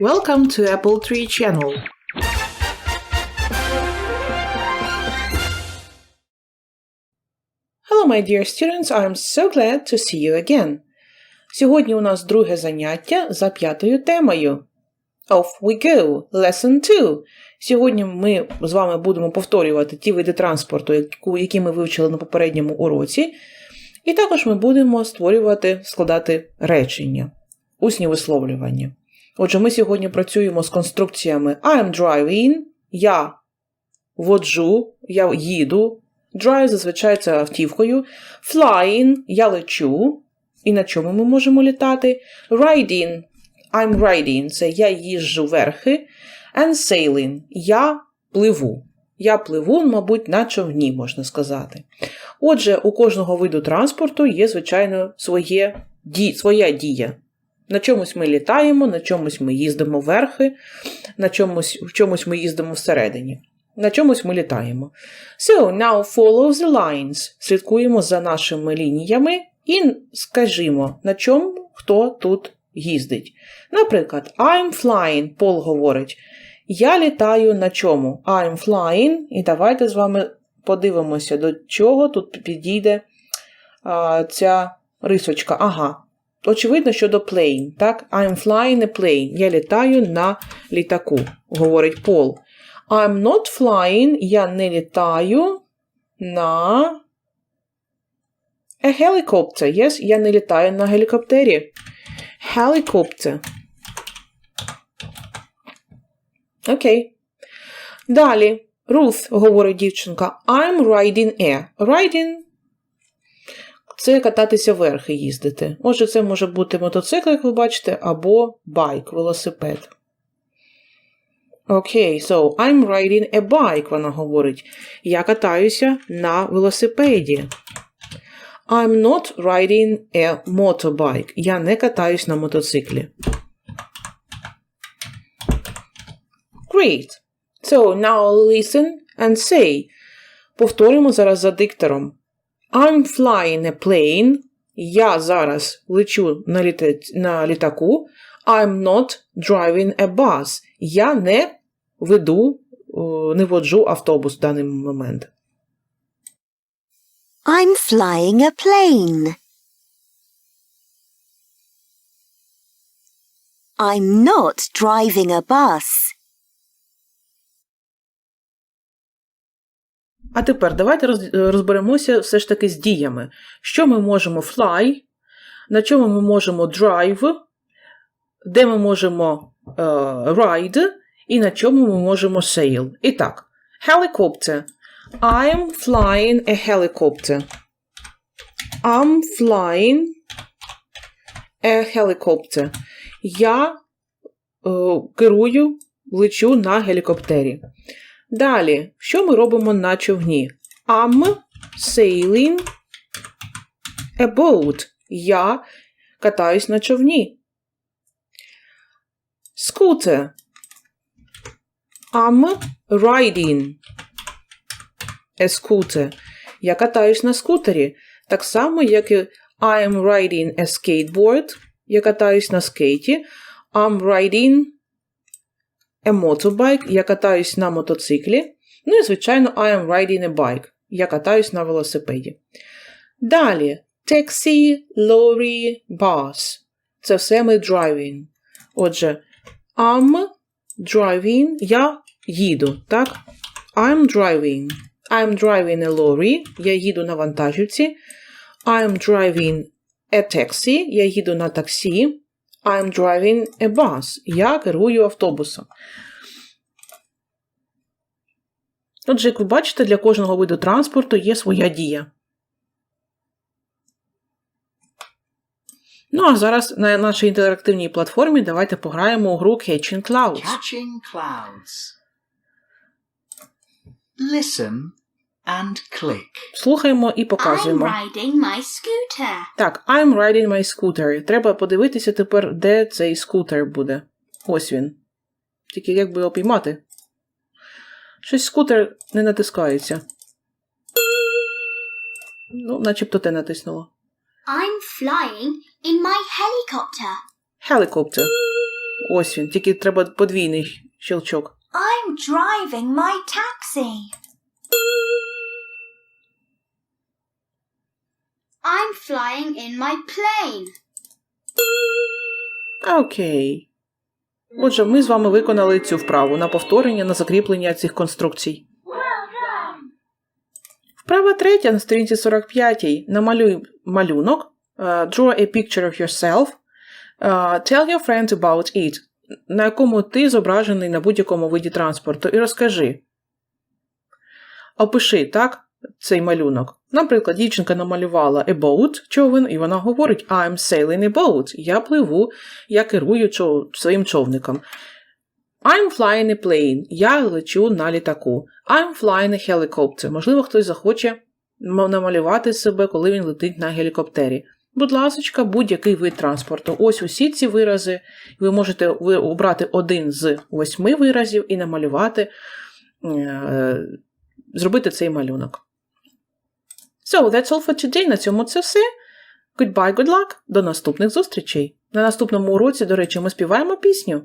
Welcome to Apple Tree Channel. Hello, my dear students. I'm so glad to see you again. Сьогодні у нас друге заняття за п'ятою темою. Off we go! Lesson 2. Сьогодні ми з вами будемо повторювати ті види транспорту, які ми вивчили на попередньому уроці. І також ми будемо створювати, складати речення, усні висловлювання. Отже, ми сьогодні працюємо з конструкціями I'm driving, я воджу, я їду. Drive зазвичай це автівкою. Flying, я лечу. І на чому ми можемо літати? Riding, I'm riding, це я їжджу верхи. And sailing, я пливу. Я пливу, мабуть, на човні, можна сказати. Отже, у кожного виду транспорту є, звичайно, своє, ді, своя дія. На чомусь ми літаємо, на чомусь ми їздимо верхи, на чомусь, в чомусь ми їздимо всередині, на чомусь ми літаємо. So, now follow the lines. Слідкуємо за нашими лініями і скажімо, на чому хто тут їздить. Наприклад, I'm flying, Пол говорить. Я літаю на чому? I'm flying. І давайте з вами подивимося, до чого тут підійде а, ця рисочка. Ага. Очевидно, що до plane, так? I'm flying a plane. Я літаю на літаку, говорить Пол. I'm not flying, я не літаю на a helicopter. Yes, я не літаю на гелікоптері. Helicopter. Окей. Далі. Руth, говорить дівчинка. I'm riding a. Riding це кататися верхи їздити. Отже, це може бути мотоцикл, як ви бачите, або байк, велосипед. Окей, so I'm riding a bike, вона говорить. Я катаюся на велосипеді. I'm not riding a motorbike. Я не катаюсь на мотоциклі. Great. So now listen and say. Повторимо зараз за диктором. I'm flying a plane. Я зараз лечу на, літа... на літаку. I'm not driving a bus. Я не веду, о, не воджу автобус в даний момент. I'm flying a plane. I'm not driving a bus. А тепер давайте розберемося все ж таки з діями. Що ми можемо fly, на чому ми можемо drive, де ми можемо е, ride, і на чому ми можемо sail. І так, helicopter. I'm flying a helicopter. I'm flying a helicopter. Я е, керую, лечу на гелікоптері. Далі, що ми робимо на човні? I'm sailing a boat. Я катаюсь на човні. Scooter. I'm riding a scooter. Я катаюсь на скутері. Так само, як і I'm riding a skateboard. Я катаюсь на скейті. I'm riding a motorbike. Я катаюсь на мотоциклі. Ну і, звичайно, I am riding a bike. Я катаюсь на велосипеді. Далі. Taxi, lorry, bus. Це все ми driving. Отже, I'm driving. Я їду. Так? I'm driving. I'm driving a lorry. Я їду на вантажівці. I'm driving a taxi. Я їду на таксі. I'm driving a bus. Я керую автобусом. Отже, як ви бачите, для кожного виду транспорту є своя дія. Ну, а зараз на нашій інтерактивній платформі давайте пограємо у гру Catching Clouds. Catching clouds. Listen and click. Слухаємо і I'm показуємо. riding my scooter. Так, I'm riding my scooter. Треба подивитися тепер, де цей скутер буде. Ось він. Тільки як би його піймати? Щось скутер не натискається. Ну, начебто те натиснуло. I'm flying in my helicopter. Helicopter. Ось він, тільки треба подвійний щелчок. I'm driving my taxi. I'm flying in my plane. Окей. Отже, ми з вами виконали цю вправу на повторення, на закріплення цих конструкцій. Вправа третя на сторінці 45 намалюй малюнок. е, Draw a picture of yourself. е, Tell your friend about it. На якому ти зображений на будь-якому виді транспорту, і розкажи. Опиши, так, цей малюнок. Наприклад, дівчинка намалювала a boat, човен, і вона говорить I'm sailing a boat. Я пливу, я керую чов- своїм човником. I'm flying a plane. Я лечу на літаку. I'm flying a helicopter. Можливо, хтось захоче намалювати себе, коли він летить на гелікоптері. Будь ласка, будь-який вид транспорту. Ось усі ці вирази. Ви можете обрати один з восьми виразів і намалювати, е, зробити цей малюнок. So, that's all for today. На цьому це все. Goodbye, good luck. До наступних зустрічей. На наступному уроці, до речі, ми співаємо пісню.